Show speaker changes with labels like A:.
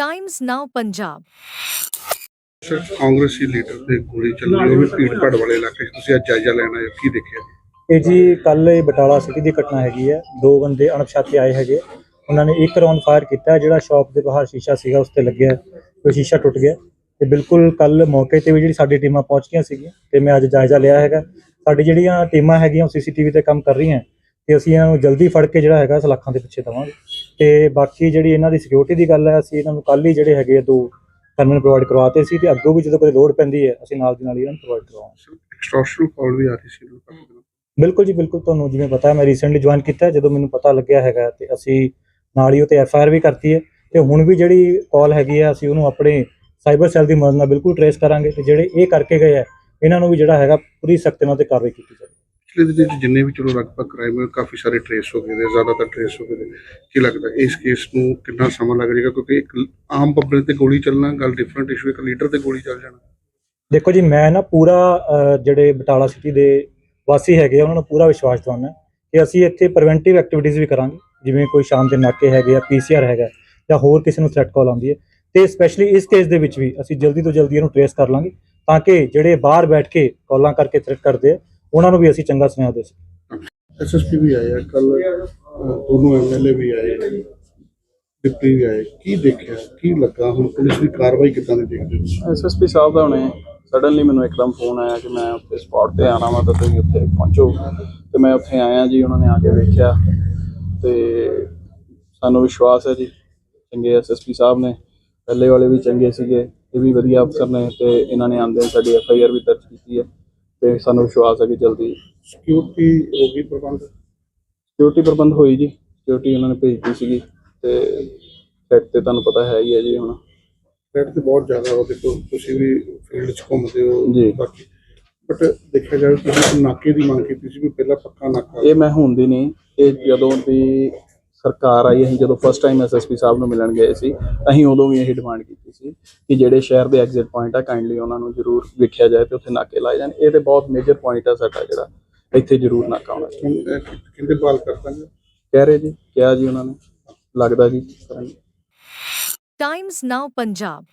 A: Times Now Punjab
B: sir ਕਾਂਗਰਸੀ leader ਤੇ ਗੋਲੀ ਚੱਲੀ ਉਹ ਵੀ ਭੀੜ ਭਾੜ ਵਾਲੇ ਇਲਾਕੇ 'ਚ ਤੁਸੀਂ ਅੱਜ ਜਾਇਜ਼ਾ ਲੈਣਾ ਹੈ ਕੀ ਦੇਖਿਆ
C: ਇਹ ਜੀ ਕੱਲ ਇਹ ਬਟਾਲਾ ਸਿਟੀ ਦੀ ਘਟਨਾ ਹੈਗੀ ਹੈ। ਦੋ ਬੰਦੇ ਅਣਪਛਾਤੇ ਆਏ ਹੈਗੇ। ਉਹਨਾਂ ਨੇ ਇੱਕ ਰਾਉਂਡ ਫਾਇਰ ਕੀਤਾ ਜਿਹੜਾ ਸ਼ਾਪ ਦੇ ਬਾਹਰ ਸ਼ੀਸ਼ਾ ਸੀਗਾ ਉਸ ਤੇ ਲੱਗਿਆ। ਕੋਈ ਸ਼ੀਸ਼ਾ ਟੁੱਟ ਗਿਆ। ਤੇ ਬਿਲਕੁਲ ਕੱਲ ਮੌਕੇ ਤੇ ਵੀ ਜਿਹੜੀ ਸਾਡੀ ਟੀਮਾਂ ਪਹੁੰਚ ਗਈਆਂ ਸੀਗੀਆਂ ਤੇ ਮੈਂ ਅੱਜ ਜਾਇਜ਼ਾ ਲਿਆ ਹੈਗਾ। ਸਾਡੀ ਜਿਹੜੀਆਂ ਟੀਮਾਂ ਹੈਗੀਆਂ ਉਹ ਸੀਸੀਟੀਵੀ ਤੇ ਕੰਮ ਕਰ ਰਹੀਆਂ। ਤੇ ਅਸੀਂ ਇਹਨਾਂ ਨੂੰ ਜਲਦੀ ਫੜ ਕੇ ਜਿਹੜਾ ਹੈਗਾ ਸਲਾਖਾਂ ਦੇ ਪਿੱਛੇ ਦਵਾਂਗੇ। ਤੇ ਬਾਕੀ ਜਿਹੜੀ ਇਹਨਾਂ ਦੀ ਸਿਕਿਉਰਿਟੀ ਦੀ ਗੱਲ ਹੈ ਅਸੀਂ ਇਹਨਾਂ ਨੂੰ ਕੱਲ ਹੀ ਜਿਹੜੇ ਹੈਗੇ ਆ ਦੋ ਟਰਮੀਨਲ ਪ੍ਰੋਵਾਈਡ ਕਰਵਾਤੇ ਸੀ ਤੇ ਅੱਗੋਂ ਵੀ ਜਦੋਂ ਕੋਈ ਲੋੜ ਪੈਂਦੀ ਹੈ ਅਸੀਂ ਨਾਲ ਦੀ ਨਾਲ ਇਹਨਾਂ ਨੂੰ ਪ੍ਰੋਵਾਈਡ ਕਰਵਾਵਾਂਗੇ।
B: ਐਕਸਟ੍ਰੈਕਸ਼ਨ ਕਾਲ ਵੀ ਆ ਰਹੀ ਸੀ
C: ਬਿਲਕੁਲ ਜੀ ਬਿਲਕੁਲ ਤੁਹਾਨੂੰ ਜਿਵੇਂ ਪਤਾ ਹੈ ਮੈਂ ਰੀਸੈਂਟਲੀ ਜੁਆਇਨ ਕੀਤਾ ਜਦੋਂ ਮੈਨੂੰ ਪਤਾ ਲੱਗਿਆ ਹੈਗਾ ਤੇ ਅਸੀਂ ਨਾਲ ਹੀ ਉਹ ਤੇ ਐਫ ਆਰ ਵੀ ਕਰਤੀ ਹੈ ਤੇ ਹੁਣ ਵੀ ਜਿਹੜੀ ਕਾਲ ਹੈਗੀ ਹੈ ਅਸੀਂ ਉਹਨੂੰ ਆਪਣੇ ਸਾਈਬਰ ਸੈੱਲ ਦੀ ਮਦਦ ਨਾਲ ਬਿਲਕੁਲ ਟਰੇਸ ਕਰਾਂਗੇ ਤੇ ਜਿਹੜੇ ਇਹ ਕਰਕੇ ਗਏ ਆ ਇਹਨਾਂ ਨੂੰ ਵੀ ਜਿਹੜਾ ਹੈਗਾ ਪੂਰੀ ਸਖਤ ਨਾਲ ਤੇ ਕਾਰਵਾਈ ਕੀਤੀ ਜਾਵੇ।
B: ਪਿਛਲੇ ਦਿਨ ਵਿੱਚ ਜਿੰਨੇ ਵੀ ਚਲੋ ਲਗਭਗ ਕ੍ਰਾਈਮ ਕਾਫੀ ਸਾਰੇ ਟ੍ਰੇਸ ਹੋ ਗਏ ਨੇ ਜ਼ਿਆਦਾਤਰ ਟ੍ਰੇਸ ਹੋ ਗਏ ਨੇ। ਕੀ ਲੱਗਦਾ ਇਸ ਕੇਸ ਨੂੰ ਕਿੰਨਾ ਸਮਾਂ ਲੱਗ ਜਾਏਗਾ? ਕਿਉਂਕਿ ਇੱਕ ਆਮ ਪਬਲਿਕ ਤੇ ਗੋਲੀ ਚੱਲਣਾ ਗੱਲ ਡਿਫਰੈਂਟ ਇਸ਼ੂ ਇੱਕ ਲੀਡਰ ਤੇ ਗੋਲੀ ਚੱਲ ਜਾਣਾ।
C: ਦੇਖੋ ਜੀ ਮੈਂ ਨਾ ਪੂਰਾ ਜਿਹੜੇ ਬਟਾਲਾ ਸਿਟੀ ਦੇ ਵਾਸੀ ਹੈਗੇ ਆ, ਉਹਨਾਂ ਨੂੰ ਪੂਰਾ ਵਿਸ਼ਵਾਸ ਦਿਵਾਉਣਾ ਕਿ ਅਸੀਂ ਇੱਥੇ ਪ੍ਰੀਵੈਂਟਿਵ ਐਕਟੀਵਿਟੀਜ਼ ਵੀ ਕਰਾਂਗੇ। ਜਿਵੇਂ ਕੋਈ ਸ਼ਾਮ ਦੇ ਨਾਕੇ ਹੈਗੇ ਆ ਪੀਸੀਆਰ ਹੈਗਾ ਜਾਂ ਹੋਰ ਕਿਸੇ ਨੂੰ ਥ੍ਰੈਟ ਕਾਲ ਆਉਂਦੀ ਹੈ। ਤੇ ਸਪੈਸ਼ਲੀ ਇਸ ਕੇਸ ਦੇ ਵਿੱਚ ਵੀ ਅਸੀਂ ਜਲਦੀ ਤੋਂ ਜਲਦੀ ਇਹਨੂੰ ਟ੍ਰੇਸ ਕਰ ਲਾਂਗੇ ਤਾਂ ਕਿ ਜਿਹੜੇ ਬਾਹਰ ਬੈਠ ਕੇ ਕਾਲਾਂ ਕਰਕੇ ਥ੍ਰੈਟ ਕਰਦੇ ਆ ਉਹਨਾਂ ਨੂੰ ਵੀ ਅਸੀਂ ਚੰਗਾ ਸੁਨੇਹਾ ਦੇ ਸਕੀਏ।
B: ਐਸਐਸਪੀ ਵੀ ਆਇਆ ਕੱਲ ਦੋਨੋਂ ਐਮਐਲਏ ਵੀ ਆਏ ਡਿਪਟੀ ਵੀ ਆਏ। ਕੀ ਦੇਖਿਆ ਕੀ ਲੱਗਾ? ਹੁਣ ਪੁਲਿਸ ਦੀ ਕਾਰਵਾਈ ਕਿੱਦਾਂ ਦੀ ਦੇਖਦੇ ਹੋ?
D: ਐਸਐਸਪੀ ਸਾਹਿਬ ਦਾ ਹੁਣੇ ਸਡਨਲੀ ਮੈਨੂੰ ਇੱਕਦਮ ਫੋਨ ਆਇਆ ਕਿ ਮੈਂ ਉੱਥੇ ਸਪੌਟ ਤੇ ਆਣਾ ਵਾ ਤਾਂ ਤੁਸੀਂ ਉੱਥੇ ਪਹੁੰਚੋ। ਤੇ ਮੈਂ ਉੱਥੇ ਆਇਆ ਜੀ ਉਹਨਾਂ ਨੇ ਆ ਕੇ ਵੇਖਿਆ। ਤੇ ਸਾਨੂੰ ਵਿਸ਼ਵਾਸ ਹੈ ਜੀ ਚੰਗੇ ਐਸਐਸਪੀ ਸਾਹਿਬ ਨੇ। ਪਹਿਲੇ ਵਾਲੇ ਵੀ ਚੰਗੇ ਸੀਗੇ ਇਹ ਵੀ ਵਧੀਆ ਅਫਸਰ ਨੇ ਤੇ ਇਹਨਾਂ ਨੇ ਆਂਦੇ ਸਾਡੀ ਐਫਆਈਆਰ ਵੀ ਦਰਜ ਕੀਤੀ ਹੈ। ਤੇ ਸਾਨੂੰ ਵਿਸ਼ਵਾਸ ਹੈ ਕਿ ਜਲਦੀ
B: ਸਿਕਿਉਰਿਟੀ ਹੋ ਗਈ ਪ੍ਰਬੰਧ?
D: ਸਿਕਿਉਰਿਟੀ ਪ੍ਰਬੰਧ ਹੋਈ ਜੀ। ਸਿਕਿਉਰਿਟੀ ਉਹਨਾਂ ਨੇ ਭੇਜਤੀ ਸੀਗੀ ਤੇ ਸੈਟ ਤੇ ਤੁਹਾਨੂੰ ਪਤਾ ਹੈ ਹੀ ਹੈ ਜੀ ਹੁਣ।
B: ਰੇਟ ਤੇ ਬਹੁਤ ਜ਼ਿਆਦਾ ਉਹ ਦੇਖੋ ਤੁਸੀਂ ਵੀ ਫੀਲਡ 'ਚ ਘੁੰਮਦੇ ਹੋ।
D: ਜੀ।
B: ਬਾਕੀ ਬਟ ਦੇਖਿਆ ਜਾਵੇ ਤੁਸੀਂ ਨਾਕੇ ਦੀ ਮੰਗ ਕੀਤੀ ਸੀ ਵੀ ਪਹਿਲਾਂ ਪੱਕਾ ਨਾਕਾ
D: ਇਹ ਮੈਂ ਹੁੰਦੀ ਨਹੀਂ। ਇਹ ਜਦੋਂ ਦੀ ਸਰਕਾਰ ਆਈ ਅਸੀਂ ਜਦੋਂ ਫਸਟ ਟਾਈਮ ਐਸਐਸਪੀ ਸਾਹਿਬ ਨੂੰ ਮਿਲਣ ਗਏ ਸੀ ਅਸੀਂ ਉਦੋਂ ਵੀ ਇਹੀ ਡਿਮਾਂਡ ਕੀਤੀ ਸੀ ਕਿ ਜਿਹੜੇ ਸ਼ਹਿਰ ਦੇ ਐਗਜ਼ਿਟ ਪੁਆਇੰਟ ਆ ਕਾਈਂਡਲੀ ਉਹਨਾਂ ਨੂੰ ਜ਼ਰੂਰ ਵੇਖਿਆ ਜਾਏ ਤੇ ਉੱਥੇ ਨਾਕੇ ਲਾਏ ਜਾਣ। ਇਹ ਤੇ ਬਹੁਤ ਮੇਜਰ ਪੁਆਇੰਟ ਆ ਸਾਡਾ ਜਿਹੜਾ ਇੱਥੇ ਜ਼ਰੂਰ ਨਾਕਾ ਹੋਣਾ ਚਾਹੀਦਾ
B: ਕਿੰਦੇ ਬਾਲ ਕਰਤਾ ਨੇ
D: ਕਹਿ ਰਹੇ ਜੀ ਕਿਹਾ ਜੀ ਉਹਨਾਂ ਨੇ। ਲੱਗਦਾ ਜੀ
A: ਟਾਈਮਜ਼ ਨਾਓ ਪੰਜਾਬ